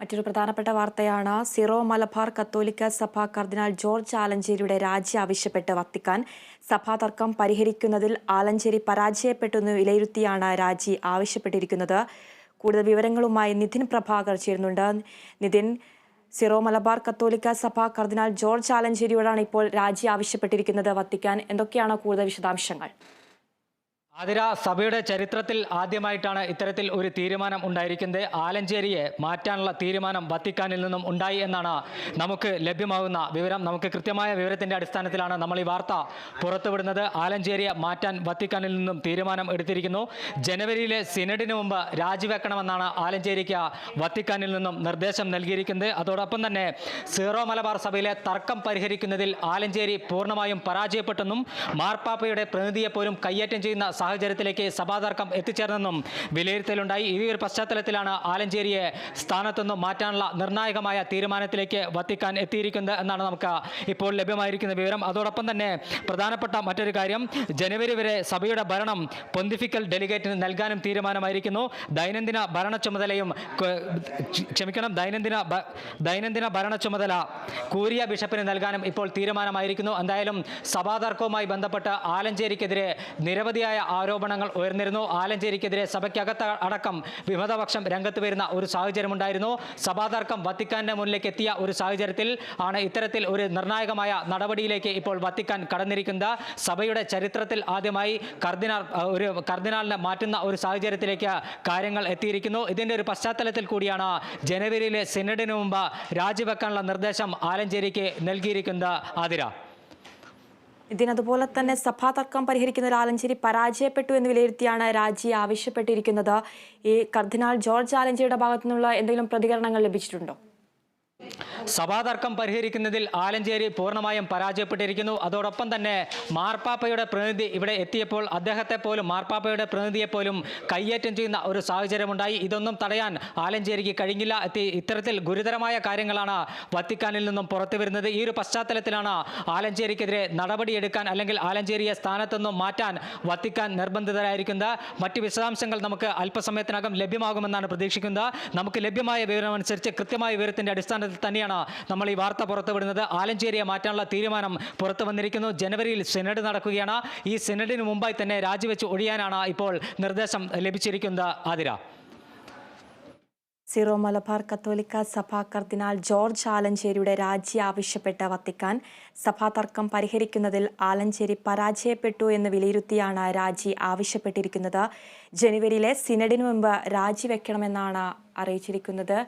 മറ്റൊരു പ്രധാനപ്പെട്ട വാർത്തയാണ്. സിറോ മലബാർ കത്തോലിക്ക സഭ കർദിനാൾ ജോർജ് ആലഞ്ചേരിയുടെ രാജി ആവശ്യപ്പെട്ട് വത്തിക്കാൻ സഭാ തർക്കം പരിഹരിക്കുന്നതിൽ ആലഞ്ചേരി പരാജയപ്പെട്ടെന്ന് വിലയിരുത്തിയാണ് രാജി ആവശ്യപ്പെട്ടിരിക്കുന്നത്. കൂടുതൽ വിവരങ്ങളുമായി നിതിൻ പ്രഭാകർ ചേരുന്നുണ്ട്. നിതിൻ സിറോ മലബാർ കത്തോലിക്ക സഭ കർദിനാൾ ജോർജ് ആലഞ്ചേരിയോടാണ് ഇപ്പോൾ രാജി ആവശ്യപ്പെട്ടിരിക്കുന്നത് വത്തിക്കാൻ. എന്തൊക്കെയാണ് കൂടുതൽ വിശദാംശങ്ങൾ? ആതിര സഭയുടെ ചരിത്രത്തിൽ ആദ്യമായിട്ടാണ് ഇത്തരത്തിൽ ഒരു തീരുമാനം ഉണ്ടായിരിക്കുന്നത്. ആലഞ്ചേരിയെ മാറ്റാനുള്ള തീരുമാനം വത്തിക്കാനിൽ നിന്നും ഉണ്ടായി എന്നാണ് നമുക്ക് ലഭ്യമാകുന്ന വിവരം. നമുക്ക് കൃത്യമായ വിവരത്തിന്റെ അടിസ്ഥാനത്തിലാണ് നമ്മൾ ഈ വാർത്ത പുറത്തുവിടുന്നത്. ആലഞ്ചേരിയെ മാറ്റാൻ വത്തിക്കാനിൽ നിന്നും തീരുമാനം എടുത്തിരിക്കുന്നു. ജനുവരിയിലെ സിനഡിന് മുമ്പ് രാജിവെക്കണമെന്നാണ് ആലഞ്ചേരിക്ക് വത്തിക്കാനിൽ നിന്നും നിർദ്ദേശം നൽകിയിരിക്കുന്നത്. അതോടൊപ്പം തന്നെ സീറോ മലബാർ സഭയിലെ തർക്കം പരിഹരിക്കുന്നതിൽ ആലഞ്ചേരി പൂർണമായും പരാജയപ്പെട്ടെന്നും മാർപ്പാപ്പയുടെ പ്രതിനിധിയെപ്പോലും കയ്യേറ്റം ചെയ്യുന്ന സാഹചര്യത്തിലേക്ക് സഭാതർക്കം എത്തിച്ചേർന്നെന്നും വിലയിരുത്തലുണ്ടായി. ഈ ഒരു പശ്ചാത്തലത്തിലാണ് ആലഞ്ചേരിയെ സ്ഥാനത്തുനിന്നും മാറ്റാനുള്ള നിർണായകമായ തീരുമാനത്തിലേക്ക് വത്തിക്കാൻ എത്തിയിരിക്കുന്നത് എന്നാണ് നമുക്ക് ഇപ്പോൾ ലഭ്യമായിരിക്കുന്ന വിവരം. അതോടൊപ്പം തന്നെ പ്രധാനപ്പെട്ട മറ്റൊരു കാര്യം ജനുവരി വരെ സഭയുടെ ഭരണം പൊന്തിഫിക്കൽ ഡെലിഗേറ്റിന് നൽകാനും തീരുമാനമായിരിക്കുന്നു. ദൈനംദിന ഭരണ ചുമതലയും ക്ഷമിക്കണം ദൈനംദിന ദൈനംദിന ഭരണ ചുമതല കൂരിയ ബിഷപ്പിന് നൽകാനും ഇപ്പോൾ തീരുമാനമായിരിക്കുന്നു. എന്തായാലും സഭാതർക്കവുമായി ബന്ധപ്പെട്ട് ആലഞ്ചേരിക്കെതിരെ നിരവധിയായ ആരോപണങ്ങൾ ഉയർന്നിരുന്നു. ആലഞ്ചേരിക്കെതിരെ സഭയ്ക്കകത്ത് അടക്കം വിമതപക്ഷം രംഗത്ത് വരുന്ന ഒരു സാഹചര്യമുണ്ടായിരുന്നു. സഭാതർക്കം വത്തിക്കാന്റെ മുന്നിലേക്ക് എത്തിയ ഒരു സാഹചര്യത്തിൽ ആണ് ഇത്തരത്തിൽ ഒരു നിർണായകമായ നടപടിയിലേക്ക് ഇപ്പോൾ വത്തിക്കാൻ കടന്നിരിക്കുന്നത്. സഭയുടെ ചരിത്രത്തിൽ ആദ്യമായി കർദിനാൾ ഒരു കർദിനാളിനെ മാറ്റുന്ന ഒരു സാഹചര്യത്തിലേക്ക് കാര്യങ്ങൾ എത്തിയിരിക്കുന്നു. ഇതിന്റെ ഒരു പശ്ചാത്തലത്തിൽ കൂടിയാണ് ജനുവരിയിലെ സിനഡിന് മുമ്പ് രാജിവെക്കാനുള്ള നിർദ്ദേശം ആലഞ്ചേരിക്ക് നൽകിയിരിക്കുന്നത്. ആതിര. ഇതിനതുപോലെ തന്നെ സഭാ തർക്കം പരിഹരിക്കുന്നതിൽ ആലഞ്ചേരി പരാജയപ്പെട്ടു എന്ന് വിലയിരുത്തിയാണ് രാജി ആവശ്യപ്പെട്ടിരിക്കുന്നത്. ഈ കർദിനാൾ ജോർജ് ആലഞ്ചേരിയുടെ ഭാഗത്തു നിന്നുള്ള എന്തെങ്കിലും പ്രതികരണങ്ങൾ ലഭിച്ചിട്ടുണ്ടോ? സഭാതർക്കം പരിഹരിക്കുന്നതിൽ ആലഞ്ചേരി പൂർണമായും പരാജയപ്പെട്ടിരിക്കുന്നു. അതോടൊപ്പം തന്നെ മാർപ്പാപ്പയുടെ പ്രതിനിധി ഇവിടെ എത്തിയപ്പോൾ അദ്ദേഹത്തെ പോലും മാർപ്പാപ്പയുടെ പ്രതിനിധിയെ പോലും കയ്യേറ്റം ചെയ്യുന്ന ഒരു സാഹചര്യമുണ്ടായി. ഇതൊന്നും തടയാൻ ആലഞ്ചേരിക്ക് കഴിഞ്ഞില്ല. ഇത്തരത്തിൽ ഗുരുതരമായ കാര്യങ്ങളാണ് വത്തിക്കാനിൽ നിന്നും പുറത്തു വരുന്നത്. ഈ ഒരു പശ്ചാത്തലത്തിലാണ് ആലഞ്ചേരിക്കെതിരെ നടപടിയെടുക്കാൻ അല്ലെങ്കിൽ ആലഞ്ചേരിയെ സ്ഥാനത്തുനിന്നും മാറ്റാൻ വത്തിക്കാൻ നിർബന്ധിതരായിരിക്കുന്നത്. മറ്റ് വിശദാംശങ്ങൾ നമുക്ക് അല്പസമയത്തിനകം ലഭ്യമാകുമെന്നാണ് പ്രതീക്ഷിക്കുന്നത്. നമുക്ക് ലഭ്യമായ വിവരമനുസരിച്ച് കൃത്യമായ വിവരത്തിന്റെ അടിസ്ഥാനത്തിൽ തന്നെയാണ് നമ്മൾ ഈ വാർത്ത പുറത്തുവിടുന്നത് ആലഞ്ചേരിയെ മാറ്റാനുള്ള തീരുമാനം പുറത്തു വന്നിരിക്കുന്നു. ജനുവരിയിൽ സെനഡ് നടക്കുകയാണ്. ഈ സെനഡിന് മുമ്പായി തന്നെ രാജിവെച്ച് ഒഴിയാനാണ് ഇപ്പോൾ നിർദ്ദേശം ലഭിച്ചിരിക്കുന്നത്. ആതിര. സിറോ മലബാർ കത്തോലിക്ക സഭാ കർദിനാൾ ജോർജ് ആലഞ്ചേരിയുടെ രാജി ആവശ്യപ്പെട്ട വത്തിക്കാൻ സഭാ തർക്കം പരിഹരിക്കുന്നതിൽ ആലഞ്ചേരി പരാജയപ്പെട്ടു എന്ന് വിലയിരുത്തിയാണ് രാജി ആവശ്യപ്പെട്ടിരിക്കുന്നത്. ജനുവരിയിലെ സിനഡിന് മുമ്പ് രാജിവെക്കണമെന്നാണ് അറിയിച്ചിരിക്കുന്നത്.